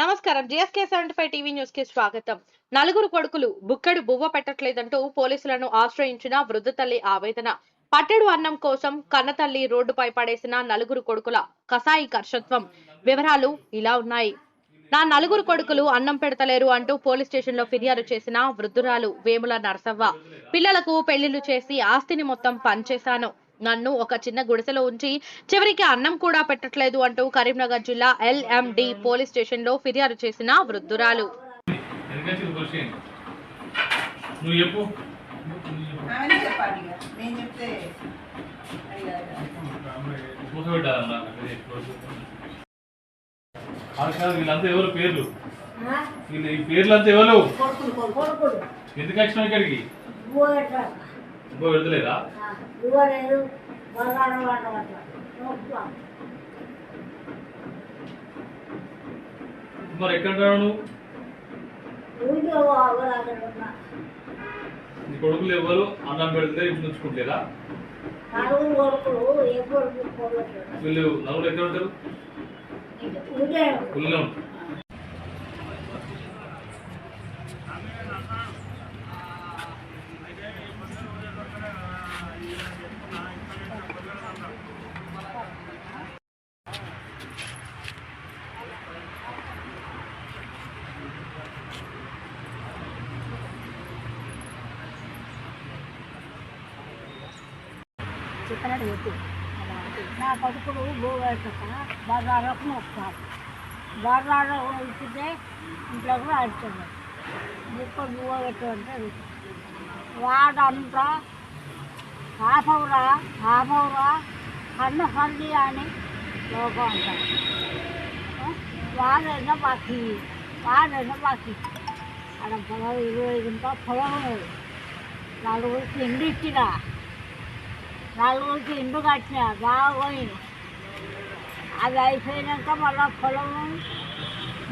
నమస్కారం. GSK seventy five TV న్యూస్కి స్వాగతం. నలుగురు కొడుకులు బుక్కడు బువ్వ పెట్టట్లేదంటూ పోలీసులను ఆశ్రయించిన వృద్ధ తల్లి ఆవేదన. పట్టెడు అన్నం కోసం కన్నతల్లి రోడ్డుపై పడేసిన నలుగురు కొడుకుల కసాయి కర్షత్వం. వివరాలు ఇలా ఉన్నాయి. నా నలుగురు కొడుకులు అన్నం పెడతలేరు అంటూ పోలీస్ స్టేషన్లో ఫిర్యాదు చేసిన వృద్ధురాలు వేముల నరసవ్వ. పిల్లలకు పెళ్ళిళ్ళు చేసి ఆస్తిని మొత్తం పంచేశాను. నన్ను ఒక చిన్న గుడిసెలో ఉంచి చివరికి అన్నం కూడా పెట్టట్లేదు అంటూ కరీంనగర్ జిల్లా ఎల్ఎండి పోలీస్ స్టేషన్లో ఫిర్యాదు చేసిన వృద్ధురాలు. వీళ్ళంతా ఎవరు పేర్లు? ఈ పేర్లంతా ఎవరు? ఎందుకు వచ్చినావు ఇక్కడికి? ఇంకో పెడతలేదా మరి ఎక్కడ నీ కొడుకులు ఎవరు అన్నం పెడితే ఇప్పుడు ఉంచుకుంటలేదా వీళ్ళు నలుగురు ఎక్కడ ఉంటారు? ఉంటారు. చెప్పినట్టు చెప్పు నా కొడుకుడు భూవేసక బజార్లకు వస్తారు బజార్లో ఇచ్చితే ఇంట్లో కూడా అడుగుతుంది ముక్క భూవ పెట్టమంటే వాడంతా హాఫ్ అవరా కన్న సంది అని లోకం అంటారు. వాడైనా బాకీ వాడైనా బాకీ అక్కడ పొలం ఇరవై గుంట పొలం ఉన్నది నలుగురికి ఇండి ఇచ్చినా నలుగురికి ఇండు కట్టిన బాగా పోయింది అది అయిపోయినాక మళ్ళీ పొలం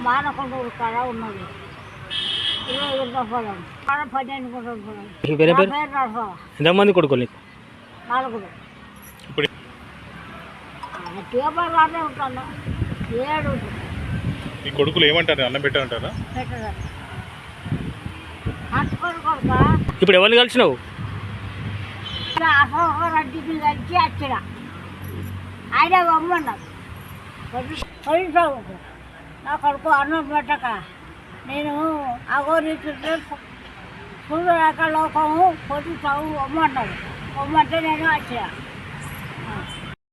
మానకొండ కాడ ఉన్నది. ఇరవై గుంట పొలం. పన్నెండు గుంటల పొలం. ఎంతమంది కొడుకులు నీకు? నలుగురు ఇప్పుడు ట్యూబర్లోనే ఉంటాను. ఏడు ఈ కొడుకులు ఏమంటారు? అన్నం పెట్టారంటారా కట్టుకొని కొడుక? ఇప్పుడు ఎవరిని కలిసినావు? అసలు రెడ్డికి కలిసి వచ్చిన. ఆయన బొమ్మన్నారు పోలీసు నా కొడుకు అన్నం పెట్టక. నేను అగోరిస్తుంటే సూర్యరేఖ లోకము పోలీసు బొమ్మన్నారు బొమ్మంటే నేను వచ్చిన